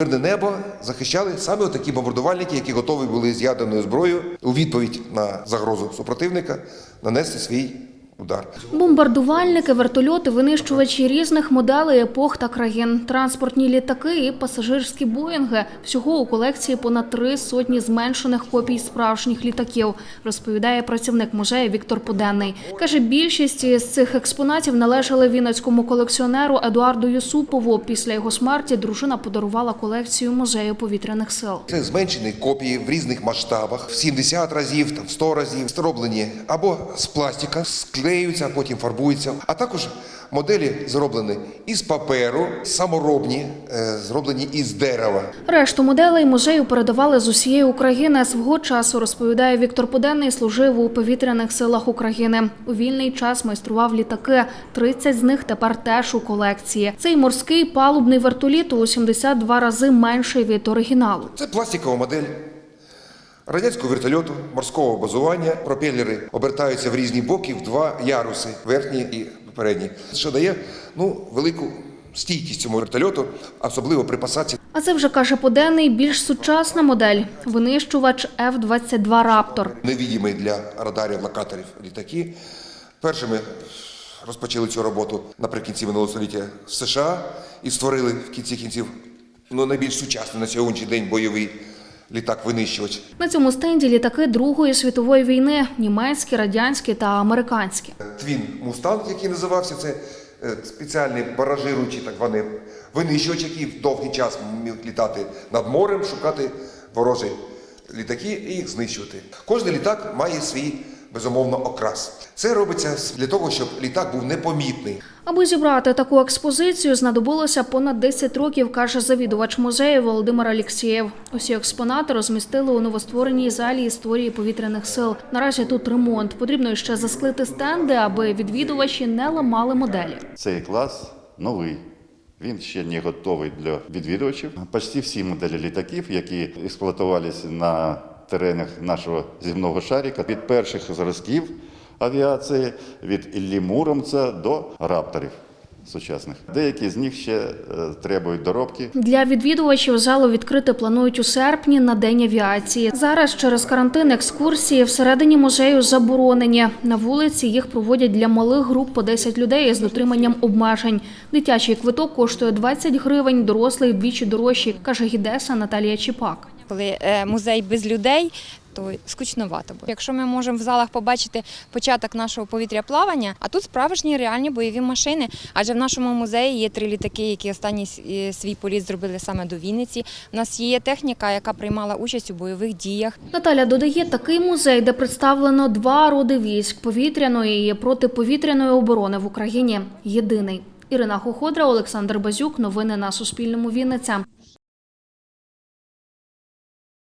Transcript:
Мирне небо захищали саме такі бомбардувальники, які готові були з ядерною зброєю у відповідь на загрозу супротивника нанести свій удар. Бомбардувальники, вертольоти, винищувачі різних моделей, епох та країн, транспортні літаки і пасажирські боїнги. Всього у колекції понад три сотні зменшених копій справжніх літаків, розповідає працівник музею Віктор Поденний. Каже, більшість із цих експонатів належали вінницькому колекціонеру Едуарду Юсупову. Після його смерті дружина подарувала колекцію музею повітряних сил. Це зменшені копії в різних масштабах, в 70 разів, там, в 100 разів, зроблені або з пластика, склеюються, а потім фарбуються. А також моделі зроблені із паперу, саморобні, е, зроблені із дерева. Решту моделей музею передавали з усієї України. Свого часу розповідає Віктор Поденний, служив у повітряних силах України. У вільний час майстрував літаки. 30 з них тепер теж у колекції. Цей морський палубний вертоліт у 72 рази менший від оригіналу. Це пластикова модель радянського вертольоту, морського базування. Пропелери обертаються в різні боки в два яруси верхній і передній, що дає ну, велику стійкість цьому вертольоту, особливо при посадці А це вже каже Поденний більш сучасна модель винищувач F-22 Раптор. невідімий для радарів локаторів літаки. Першими розпочали цю роботу наприкінці минулого століття в США і створили в кінці кінців ну, найбільш сучасний на сьогоднішній день бойовий літак-винищувач. На цьому стенді літаки Другої світової війни: німецькі, радянські та американські. Твін Мустанг, який називався, це е, спеціальний баражируючий так званий винищувач, який в довгий час міг літати над морем, шукати ворожі літаки і їх знищувати. Кожен літак має свій безумовно окрас. Це робиться для того, щоб літак був непомітний. Аби зібрати таку експозицію, знадобилося понад 10 років, каже завідувач музею Володимир Алєксєєв. Усі експонати розмістили у новоствореній залі історії повітряних сил. Наразі тут ремонт. Потрібно ще засклити стенди, аби відвідувачі не ламали моделі. Цей клас новий. Він ще не готовий для відвідувачів. Почти всі моделі літаків, які експлуатувалися на теренах нашого земного шарика, від перших зразків авіації, від Іллі Муромця до рапторів сучасних. Деякі з них ще е, требують доробки. Для відвідувачів залу відкрити планують у серпні на день авіації. Зараз через карантин екскурсії всередині музею заборонені. На вулиці їх проводять для малих груп по 10 людей з дотриманням обмежень. Дитячий квиток коштує 20 гривень, дорослий вдвічі дорожчий, каже гідеса Наталія Чіпак. Коли е, музей без людей, то скучновато буде. Якщо ми можемо в залах побачити початок нашого повітряплавання, а тут справжні реальні бойові машини. Адже в нашому музеї є три літаки, які останній е, свій політ зробили саме до Вінниці. У нас є техніка, яка приймала участь у бойових діях. Наталя додає, такий музей, де представлено два роди військ повітряної і протиповітряної оборони в Україні. Єдиний. Ірина Хоходра, Олександр Базюк. Новини на Суспільному. Вінниця.